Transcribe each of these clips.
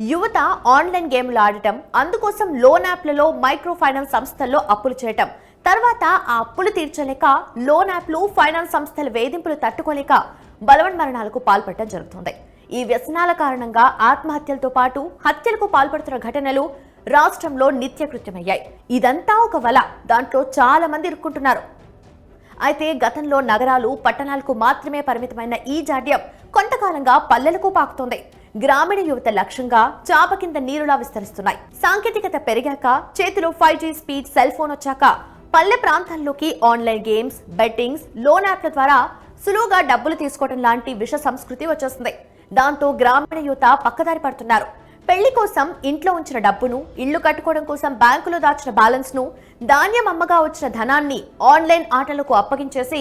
యువత ఆన్లైన్ గేమ్లు ఆడటం అందుకోసం లోన్ యాప్లలో మైక్రో ఫైనాన్స్ సంస్థల్లో అప్పులు చేయటం. తర్వాత ఆ అప్పులు తీర్చలేక లోన్ యాప్లు ఫైనాన్స్ సంస్థల వేధింపులు తట్టుకోలేక బలవన్ మరణాలకు పాల్పడటం జరుగుతుంది. ఈ వ్యసనాల కారణంగా ఆత్మహత్యలతో పాటు హత్యలకు పాల్పడుతున్న ఘటనలు రాష్ట్రంలో నిత్యకృత్యమయ్యాయి. ఇదంతా ఒక వల దాంట్లో చాలా మంది ఇరుక్కుంటున్నారు. అయితే గతంలో నగరాలు పట్టణాలకు మాత్రమే పరిమితమైన ఈ జాడ్యం కొంతకాలంగా పల్లెలకు పాకుతోంది. గ్రామీణ యువత లక్ష్యంగా చాప కింద నీరులా విస్తరిస్తున్నాయి. సాంకేతికత పెరిగాక చేతిలో five G speed cell phone వచ్చాక పల్లె ప్రాంతాల్లోకి ఆన్లైన్ గేమ్స్ బెట్టింగ్స్ లోన్ యాప్ల ద్వారా సులువుగా డబ్బులు తీసుకోవడం లాంటి విష సంస్కృతి వచ్చేస్తుంది. దాంతో గ్రామీణ యువత పక్కదారి పడుతున్నారు. పెళ్ళి కోసం ఇంట్లో ఉంచిన డబ్బును ఇల్లు కట్టుకోవడం కోసం బ్యాంకులో దాచిన బ్యాలెన్స్ను ధాన్యం అమ్మగా వచ్చిన ధనాన్ని ఆన్లైన్ ఆటలకు అప్పగించేసి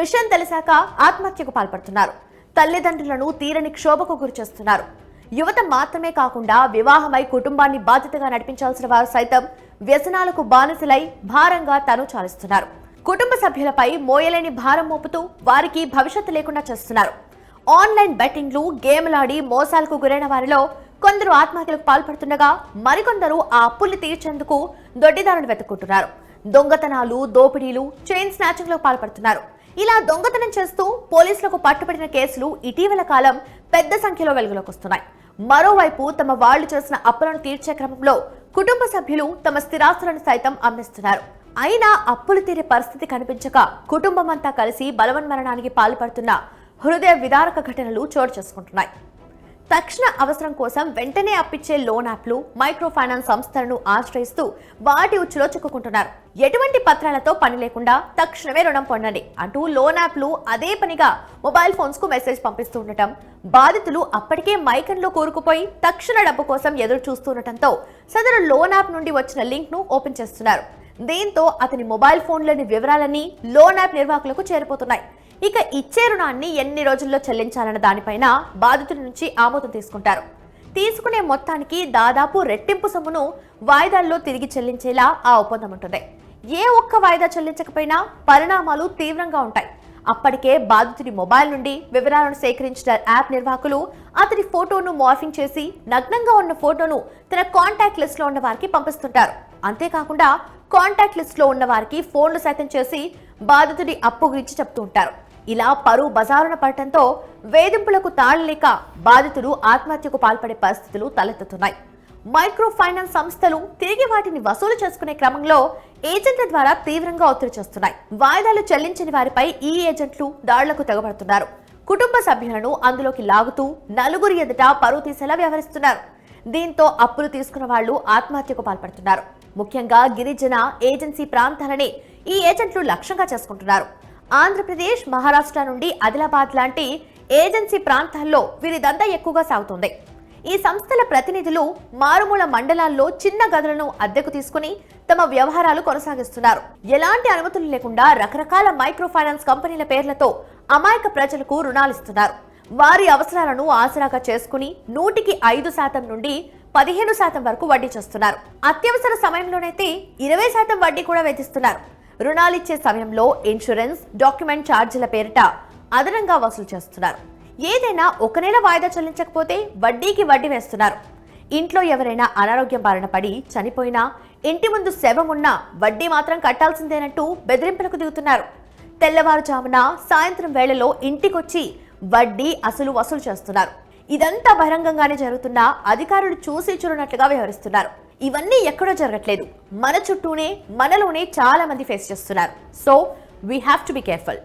విషయం తెలిసాక ఆత్మహత్యకు పాల్పడుతున్నారు. తల్లిదండ్రులను తీరని క్షోభకు గురిచేస్తున్నారు యువత మాత్రమే కాకుండా వివాహమై కుటుంబాన్ని బాధ్యతగా నడిపించాల్సిన వారు సైతం వ్యసనాలకు బానిసలై భారంగా తను చాలిస్తున్నారు. కుటుంబ సభ్యులపై మోయలేని భారం మోపుతూ వారికి భవిష్యత్తు లేకుండా చేస్తున్నారు. ఆన్లైన్ బెట్టింగ్లు గేమ్లాడి మోసాలకు గురైన వారిలో కొందరు ఆత్మహత్యలకు పాల్పడుతుండగా మరికొందరు ఆ అప్పుల్ని తీర్చేందుకు దొడ్డిదారులు వెతుక్కుంటున్నారు. దొంగతనాలు దోపిడీలు చైన్ స్నాచింగ్లకు పాల్పడుతున్నారు. ఇలా దొంగతనం చేస్తూ పోలీసులకు పట్టుబడిన కేసులు ఇటీవల కాలం పెద్ద సంఖ్యలో వెలుగులోకి వస్తున్నాయి మరోవైపు తమ వాళ్ళు చేసిన అప్పులను తీర్చే క్రమంలో కుటుంబ సభ్యులు తమ స్థిరాస్తులను సైతం అమ్మేస్తున్నారు. అయినా అప్పులు తీరే పరిస్థితి కనిపించక కుటుంబం అంతా కలిసి బలవన్మరణానికి పాల్పడుతున్న హృదయ విదారక ఘటనలు చోటు చేసుకుంటున్నాయి. తక్షణ అవసరం కోసం వెంటనే అప్పిచ్చే లోన్ యాప్లు మైక్రో ఫైనాన్స్ సంస్థలను ఆశ్రయిస్తూ వాటి ఉచ్చులో చిక్కుకుంటున్నారు. ఎటువంటి పత్రాలతో పని లేకుండా తక్షణమే రుణం పొందండి. అంటూ లోన్ యాప్లు అదే పనిగా మొబైల్ ఫోన్స్కు మెసేజ్ పంపిస్తూ ఉండటం బాధితులు అప్పటికే మైకంలో కూరుకుపోయి తక్షణ డబ్బు కోసం ఎదురు చూస్తుండటంతో సదరు లోన్ యాప్ నుండి వచ్చిన లింక్ను ఓపెన్ చేస్తున్నారు. దీంతో అతని మొబైల్ ఫోన్లోని వివరాలన్నీ లోన్ యాప్ నిర్వాహకులకు చేరిపోతున్నాయి. ఇక ఇచ్చే రుణాన్ని ఎన్ని రోజుల్లో చెల్లించాలన్న దానిపైన బాధితుల నుంచి ఆమోదం తీసుకుంటారు. తీసుకునే మొత్తానికి దాదాపు రెట్టింపు సొమ్మును వాయిదాల్లో తిరిగి చెల్లించేలా ఆ ఒప్పందం ఉంటుంది. ఏ ఒక్క వాయిదా చెల్లించకపోయినా పరిణామాలు తీవ్రంగా ఉంటాయి. అప్పటికే బాధితుడి మొబైల్ నుండి వివరాలను సేకరించిన యాప్ నిర్వాహకులు అతడి ఫోటోను మార్ఫింగ్ చేసి నగ్నంగా ఉన్న ఫోటోను తన కాంటాక్ట్ లిస్ట్లో ఉన్న వారికి పంపిస్తుంటారు. అంతేకాకుండా కాంటాక్ట్ లిస్ట్లో ఉన్న వారికి ఫోన్లు సైతం చేసి బాధితుడి అప్పు గురించి చెప్తూ ఉంటారు. ఇలా పరువు బజారున పడటంతో వేధింపులకు తాళలేక బాధితులు ఆత్మహత్యకు పాల్పడే పరిస్థితులు తలెత్తుతున్నాయి. మైక్రో ఫైనాన్స్ సంస్థలు తిరిగి వాటిని వసూలు చేసుకునే క్రమంలో ఏజెంట్ల ద్వారా తీవ్రంగా ఒత్తిడి చేస్తున్నాయి. వాయిదాలు చెల్లించని వారిపై ఈ ఏజెంట్లు దాడులకు తెగబడుతున్నారు. కుటుంబ సభ్యులను అందులోకి లాగుతూ నలుగురి ఎదుట పరువు తీసేలా వ్యవహరిస్తున్నారు. దీంతో అప్పులు తీసుకున్న వాళ్ళు ఆత్మహత్యకు పాల్పడుతున్నారు. ముఖ్యంగా గిరిజన ఏజెన్సీ ప్రాంతాలని ఈ ఏజెంట్లు లక్ష్యంగా చేసుకుంటున్నారు. ఆంధ్రప్రదేశ్ మహారాష్ట్ర నుండి ఆదిలాబాద్ లాంటి ఏజెన్సీ ప్రాంతాల్లో వీరిదంతా ఎక్కువగా సాగుతుంది. ఈ సంస్థల ప్రతినిధులు మారుమూల మండలాల్లో చిన్న గదులను అద్దెకు తీసుకుని తమ వ్యవహారాలు కొనసాగిస్తున్నారు. ఎలాంటి అనుమతులు లేకుండా రకరకాల మైక్రో ఫైనాన్స్ కంపెనీల పేర్లతో అమాయక ప్రజలకు రుణాలిస్తున్నారు వారి అవసరాలను ఆసరాగా చేసుకుని నూటికి ఐదు శాతం నుండి పదిహేను శాతం వరకు వడ్డీ చేస్తున్నారు. అత్యవసర సమయంలోనైతే ఇరవై శాతం వడ్డీ కూడా వేధిస్తున్నారు. రుణాలిచ్చే సమయంలో ఇన్సూరెన్స్ డాక్యుమెంట్ ఛార్జీల పేరిట అదనంగా వసూలు చేస్తున్నారు. ఏదైనా ఒక నెల వాయిదా చెల్లించకపోతే వడ్డీకి వడ్డీ వేస్తున్నారు. ఇంట్లో ఎవరైనా అనారోగ్యం బారిన పడి చనిపోయినా ఇంటి ముందు శవం ఉన్నా వడ్డీ మాత్రం కట్టాల్సిందేనంటూ బెదిరింపులకు దిగుతున్నారు. తెల్లవారుజామున సాయంత్రం వేళలో ఇంటికొచ్చి వడ్డీ అసలు వసూలు చేస్తున్నారు. ఇదంతా బహిరంగంగానే జరుగుతున్నా అధికారులు చూసి చూడనట్లుగా వ్యవహరిస్తున్నారు. ఇవన్నీ ఎక్కడో జరగట్లేదు. మన చుట్టూనే మనలోనే చాలా మంది ఫేస్ చేస్తున్నారు. So we have to be careful